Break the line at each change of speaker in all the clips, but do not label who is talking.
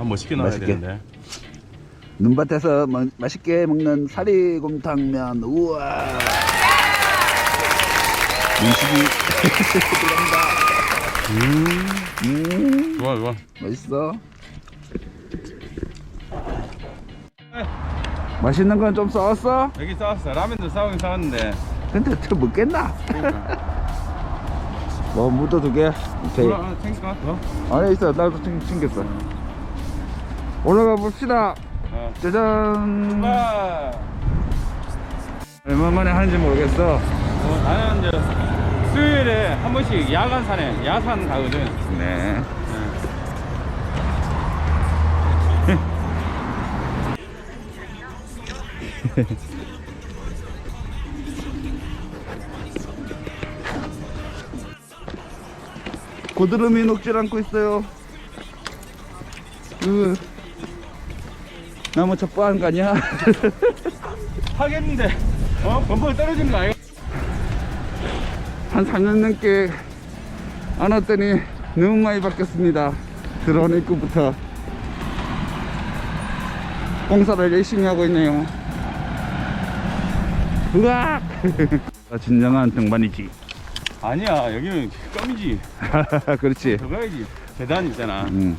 아, 멋있게 나와야
맛있게.
되는데.
눈밭에서 먹- 맛있게 먹는 사리곰탕면 우와 음식이 들어간다 음
좋아, 좋아.
맛있어 맛있는 건 좀 싸웠어?
여기 싸웠어. 라면도 싸우긴 싸웠는데.
근데 저 먹겠나? 뭐 무도 두개 오케이
하나 챙길까? 더?
안에 있어 나도 챙- 챙겼어 올라가 봅시다
어.
짜잔
아,
얼마 만에 하는지 모르겠어
어, 나는 이제 수요일에 한 번씩 야간 산에 야산 가거든.
네 고드름이 녹질 않고 있어요. 으, 나무 첩보한 거 아니야?
하겠는데, 어? 범벅 떨어지는 거 아니야?
한 3년 넘게 안 왔더니 너무 많이 바뀌었습니다. 들어온 입구부터 공사를 열심히 하고 있네요. 으악! 진정한 등반이지.
아니야, 여기는 껌이지.
그렇지.
더 가야지. 계단 있잖아.
음.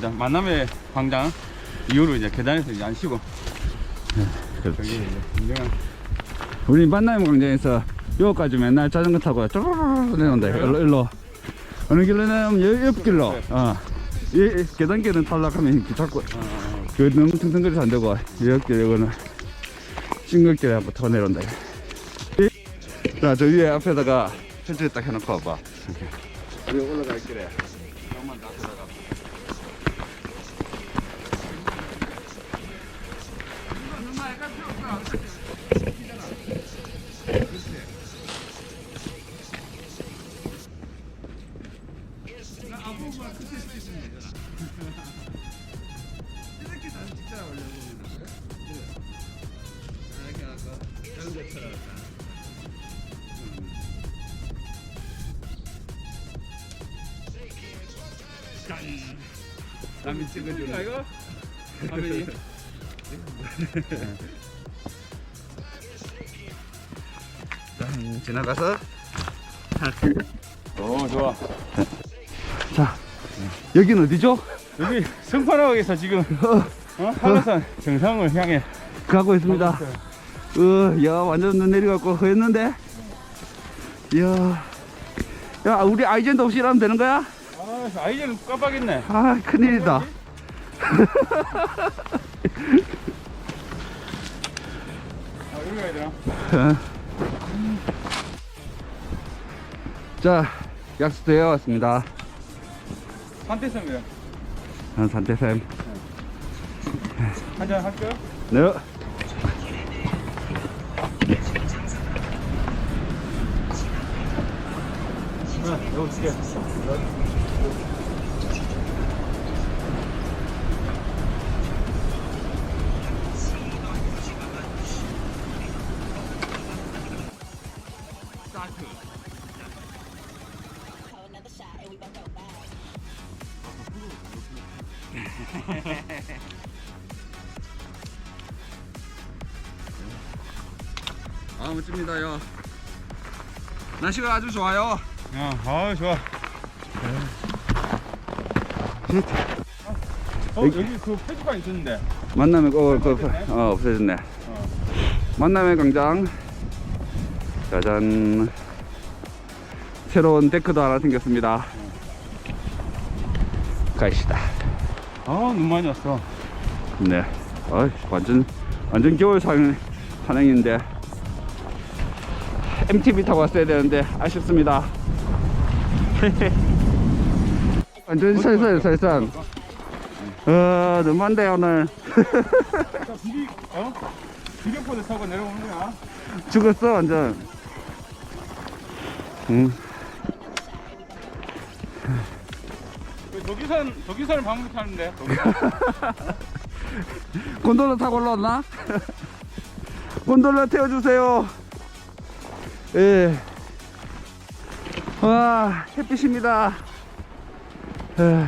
네, 만남의 광장 이후로 이제 계단에서 이제 안 쉬고 저기
그렇지.
이제
우리 만남 광장에서 여기까지 맨날 자전거 타고 쪼르르 내려온다. 일로, 일로. 어느 길로냐면 여- 옆 길로. 어. 이, 이 계단길은 탈락하면 자꾸
어, 어,
그 너무 퉁퉁거려서 안 되고 이렇게 이거는 싱글길에 한번 더 내려온다 자 저 위에 앞에다가 천천히 딱 해놓고 와봐 여기 올라갈 길에
라면 찍어주는 거 이거? 라면이?
짠, 지나가서
오 좋아
자 여긴 어디죠?
여기 성판하고에서 지금 어? 한라산 정상을 향해
가고 있습니다 어, 야 완전 눈 내려갖고 허였는데 이야 야 우리 아이젠도 없이 일하면 되는 거야?
아 아이디어는 깜빡했네
아 큰일이다
아 여기 가야 되나?
어. 자 약수대에 왔습니다
산태섬이래
난 산태샘
한잔 할게요
네.
응 여기 두개
back.
아 멋집니다 요 날씨가 아주 좋아요.
아 좋아. 어 여기 그 폐주관 있었는데.
만남의 어, 그, 그, 어 없어졌네.
어.
만남의 광장 짜잔. 새로운 데크도 하나 생겼습니다. 가시다.
아눈 많이 왔어.
네. 어, 완전 완전 겨울 산, 산행인데 MTB 타고 왔어야 되는데 아쉽습니다. 완전 설설 설산 어? 너무한데 오늘.
자 비비 어? 비경포대 타고 내려오는 거야.
죽었어 완전 응.
그 저기선 저기선을 방금 타는데.
곤돌라 타고 올라왔나? 곤돌라 태워주세요. 예. 와, 햇빛입니다. 예.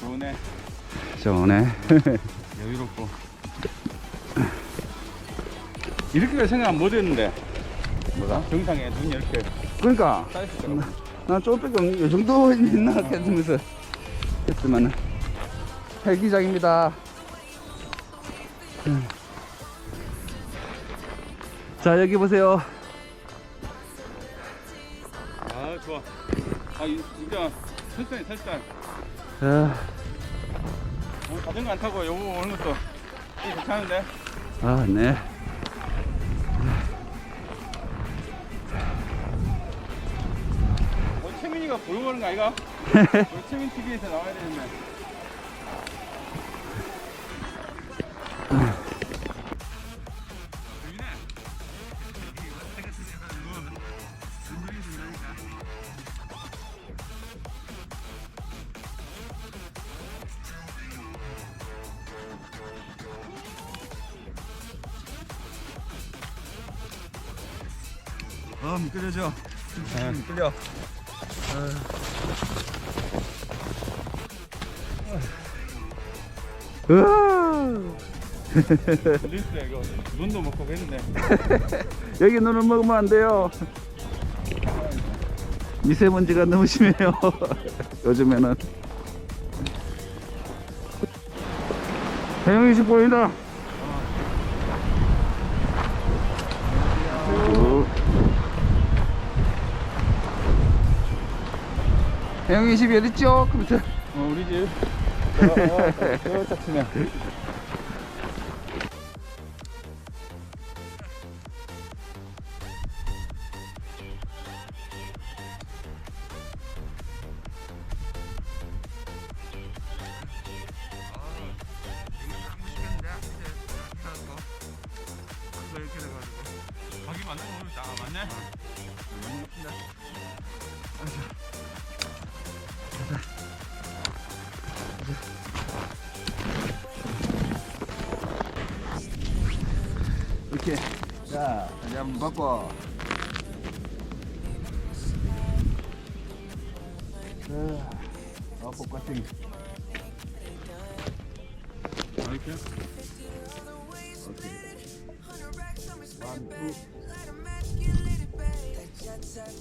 좋네.
좋네. 유롭고. 이렇게 생각 못 했는데.
뭐가?
정상에 눈이 이렇게
그러니까.
쌓였더라고.
난 조금 이 정도 있나? 했으면서 했지만 헬기장입니다. 음. 자 여기 보세요.
아 좋아. 아 이- 진짜
자,
어, 자전거 안 타고 요거 오는 것도 꽤 괜찮은데
아 네.
어, 채민이가 보러 가는 거 아이가? 우리 채민 TV에서 나와야 되는데
아 미끄러져.
네.
미끌려. 으아.
릴스야 이거 눈도 먹고 했는데
여기 눈을 먹으면 안 돼요. 미세먼지가 너무 심해요. 요즘에는. 해영이식 보인다. 해영이 집이 어딨죠? 그 밑에.
어 우리 집 어, 어, 어, 저 치네 가기
이렇게. 자, 다시 한번 바꿔. 아, 복가팅.
아, 이렇게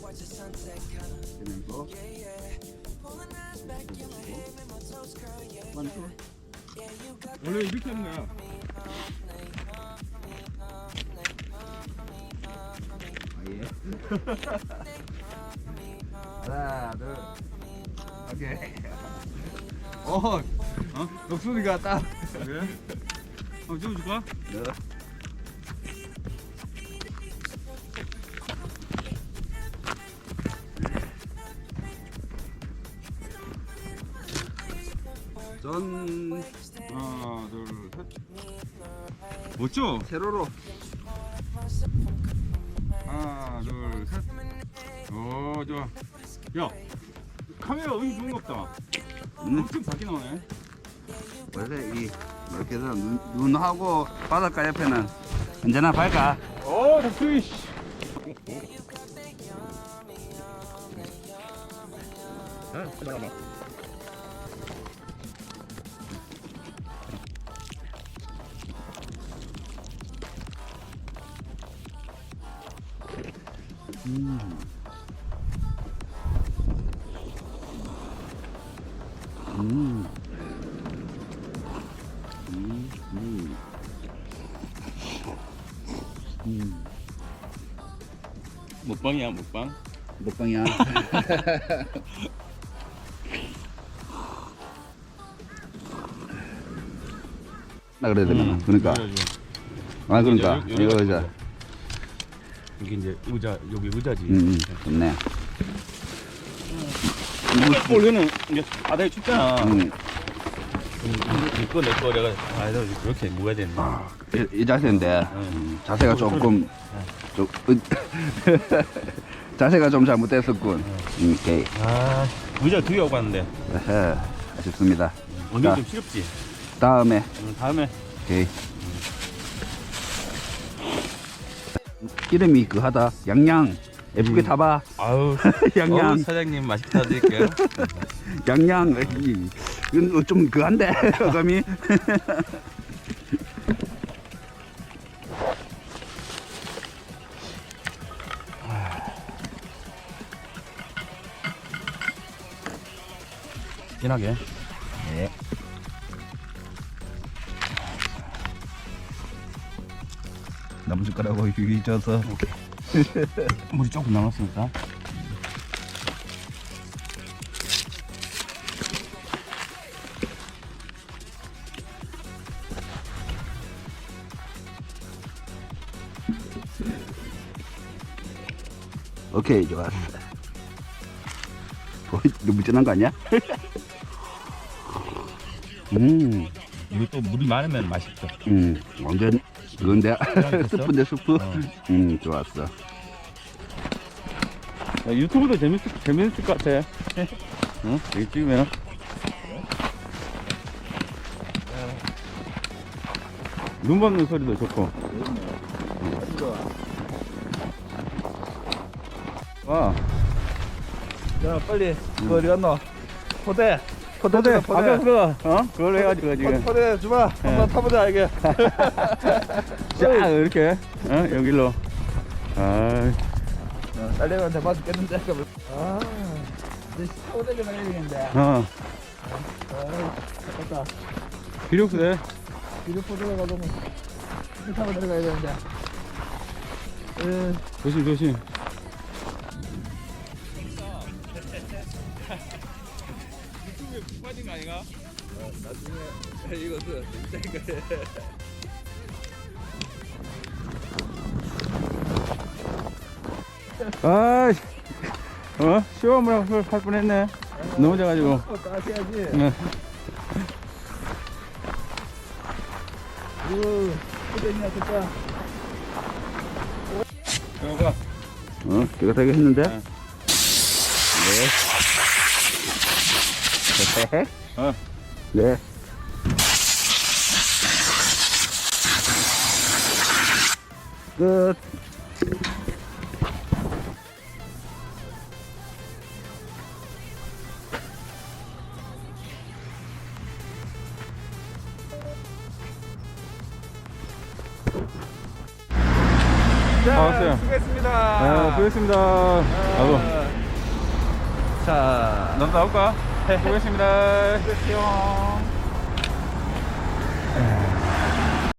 원, 투. 되는 거. 원, 투.
원래 이렇게 하는 거야
하나, 둘. 오케이. 어, 어? 녹순이가 딱.
그래? 한번 찍어줄까?
네. 전
하나 둘셋 멋져
세로로
좋아 야 카메라 음이 좋은 거 없다
음,
엄청 작게 나오네
원래 이 이렇게 해서 눈, 눈하고 바닷가 옆에는 언제나 밝아.
오 닥스이 씨
음.
먹방이야 먹방
먹방이야. 나 그래야 되나? 그러니까. 아 그러니까
음. 이제 요-
이거 의자.
이게 이제 의자 여기 의자지
음, 음, 좋네.
원래는 이제 바닥에 춥잖아
음,
이거 내 거 내가 아 이거 그렇게 모아야 되는데
이, 이 자세인데 음, 자세가 조금 좀 으- 자세가 좀 잘못됐었군. 음, 오케이.
아 의자 두개 갖고 왔는데
에헤, 아쉽습니다.
엉덩이
자.
좀 시렵지
다음에
음, 다음에
오케이. 이름이 그 하다 양양 예쁘게
음.
잡아.
아우
양양.
어우, 사장님 맛있게 사드릴게요
양양. 이, 이건 좀 그한데 어감이.
진하게
네. 나무젓가락하고 여기 져서
물이 조금 남았으니까
오케이 좋았어. 어, 너무 진한 거 아니야? 음,
이거 또 물이 많으면 맛있죠
음, 완전 그건데? 스프인데 스프.
어.
음, 좋았어.
유튜브도 재밌, 재밌을 것 같아 응? 여기 찍으면 눈 밟는 소리도 좋고 와
야 빨리. 그 어디 갔노? 포대. 포대.
포대
포대.
아까 그거. 어? 그걸 해가지고 지금.
포대 주마. 한번 타보자 이게.
쫙 이렇게. 어? 여기로. 아.
딸내미한테 맞죽겠는데 아 이제 타고 내려가야 되겠는데.
어.
아 아깝다
비룡수네
뒤로 포대가 가면 타고 내려가야 되는데. 에
조심 조심
이것은
아이 어? 시험을 할 뻔했네 넘어져가지고
따셔야지
네.
포대 있냐 진짜
어, 깨끗하게 했는데.
네.
네.
어.
네. 끝.
자
아, 왔어요.
수고했습니다
아, 수고했습니다 아이고
자
너도 나올까? 수고했습니다.
수고했어요